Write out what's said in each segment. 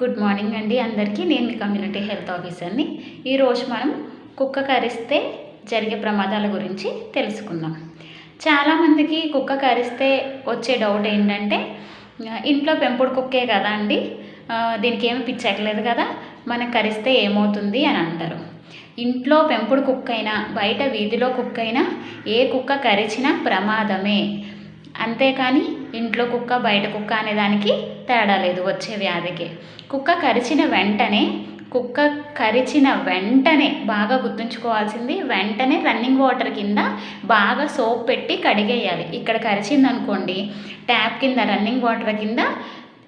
Good morning అండి. అందరికీ నేను కమ్యూనిటీ హెల్త్ ఆఫీసర్ని. ఈరోజు మనం కుక్క కరిస్తే జరిగే ప్రమాదాల గురించి తెలుసుకుందాం. చాలామందికి కుక్క కరిస్తే వచ్చే డౌట్ ఏంటంటే ఇంట్లో పెంపుడు కుక్కే కదా అండి. దీనికి ఏమి పిచ్చట్లేదు కదా మనం కరిస్తే ఏమవుతుంది అని అంటారు. ఇంట్లో పెంపుడు కుక్క అయినా బయట వీధిలో కుక్క అయినా ఏ కుక్క కరిచినా ప్రమాదమే. అంతేకాని ఇంట్లో కుక్క బయట కుక్క అనే దానికి తేడా లేదు వచ్చే వ్యాధికి. కుక్క కరిచిన వెంటనే కుక్క కరిచిన వెంటనే బాగా గుర్తుంచుకోవాల్సింది వెంటనే రన్నింగ్ వాటర్ కింద బాగా సోప్ పెట్టి కడిగేయాలి. ఇక్కడ కరిచింది అనుకోండి ట్యాప్ కింద రన్నింగ్ వాటర్ కింద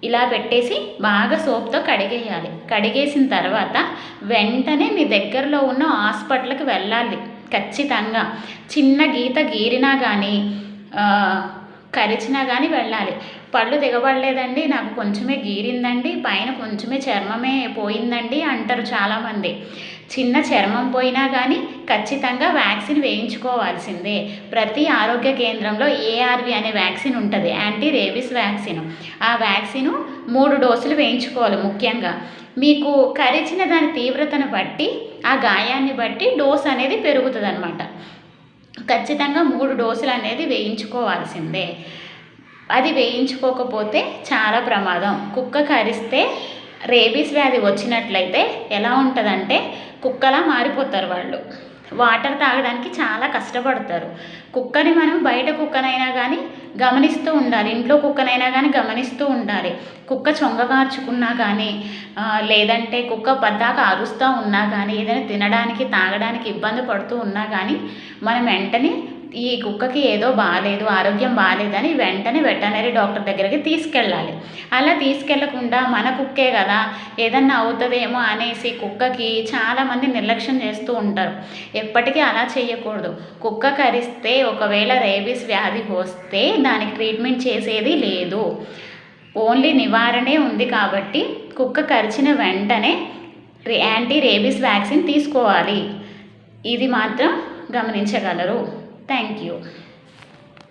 ఇలా పెట్టేసి బాగా సోప్తో కడిగేయాలి. కడిగేసిన తర్వాత వెంటనే మీ దగ్గరలో ఉన్న హాస్పిటల్కి వెళ్ళాలి. ఖచ్చితంగా. చిన్న గీత గీరినా కానీ కరిచినా కానీ వెళ్ళాలి. పళ్ళు దిగబడలేదండి. నాకు కొంచెమే గీరిందండి. పైన కొంచెమే చర్మమే పోయిందండి అంటారు చాలామంది. చిన్న చర్మం పోయినా కానీ ఖచ్చితంగా వ్యాక్సిన్ వేయించుకోవాల్సిందే. ప్రతి ఆరోగ్య కేంద్రంలో ఏఆర్వి అనే వ్యాక్సిన్ ఉంటుంది. Anti rabies vaccine. ఆ వ్యాక్సిన్ మూడు డోసులు వేయించుకోవాలి ముఖ్యంగా. మీకు కరిచిన దాని తీవ్రతను బట్టి ఆ గాయాన్ని బట్టి డోస్ అనేది పెరుగుతుంది అనమాట ఖచ్చితంగా మూడు డోసులు అనేది వేయించుకోవాల్సిందే. అది వేయించుకోకపోతే చాలా ప్రమాదం. కుక్క కరిస్తే రేబీస్ వ్యాధి వచ్చినట్లయితే ఎలా ఉంటుందంటే కుక్కలా మారిపోతారు వాళ్ళు. వాటర్ తాగడానికి చాలా కష్టపడతారు. కుక్కని మనం బయట కుక్కనైనా కానీ గమనిస్తూ ఉండాలి. ఇంట్లో కుక్కనైనా కానీ గమనిస్తూ ఉండాలి. కుక్క చొంగగార్చుకున్నా కానీ లేదంటే కుక్క పద్దాక అరుస్తూ ఉన్నా కానీ ఏదైనా తినడానికి తాగడానికి ఇబ్బంది పడుతూ ఉన్నా కానీ మనం వెంటనే ఈ కుక్కకి ఏదో బాగాలేదు ఆరోగ్యం బాగాలేదని వెంటనే వెటనరీ డాక్టర్ దగ్గరికి తీసుకెళ్ళాలి. అలా తీసుకెళ్ళకుండా మన కుక్కే కదా ఏదన్నా అవుతుందేమో అనేసి కుక్కకి చాలామంది నిర్లక్ష్యం చేస్తూ ఉంటారు. ఎప్పటికీ అలా చేయకూడదు కుక్క కరిస్తే ఒకవేళ రేబీస్ వ్యాధి వస్తే దానికి ట్రీట్మెంట్ చేసేది లేదు. ఓన్లీ నివారణే ఉంది కాబట్టి కుక్క కరిచిన వెంటనే యాంటీ రేబీస్ వ్యాక్సిన్ తీసుకోవాలి. ఇది మాత్రం గమనించగలరు. Thank you.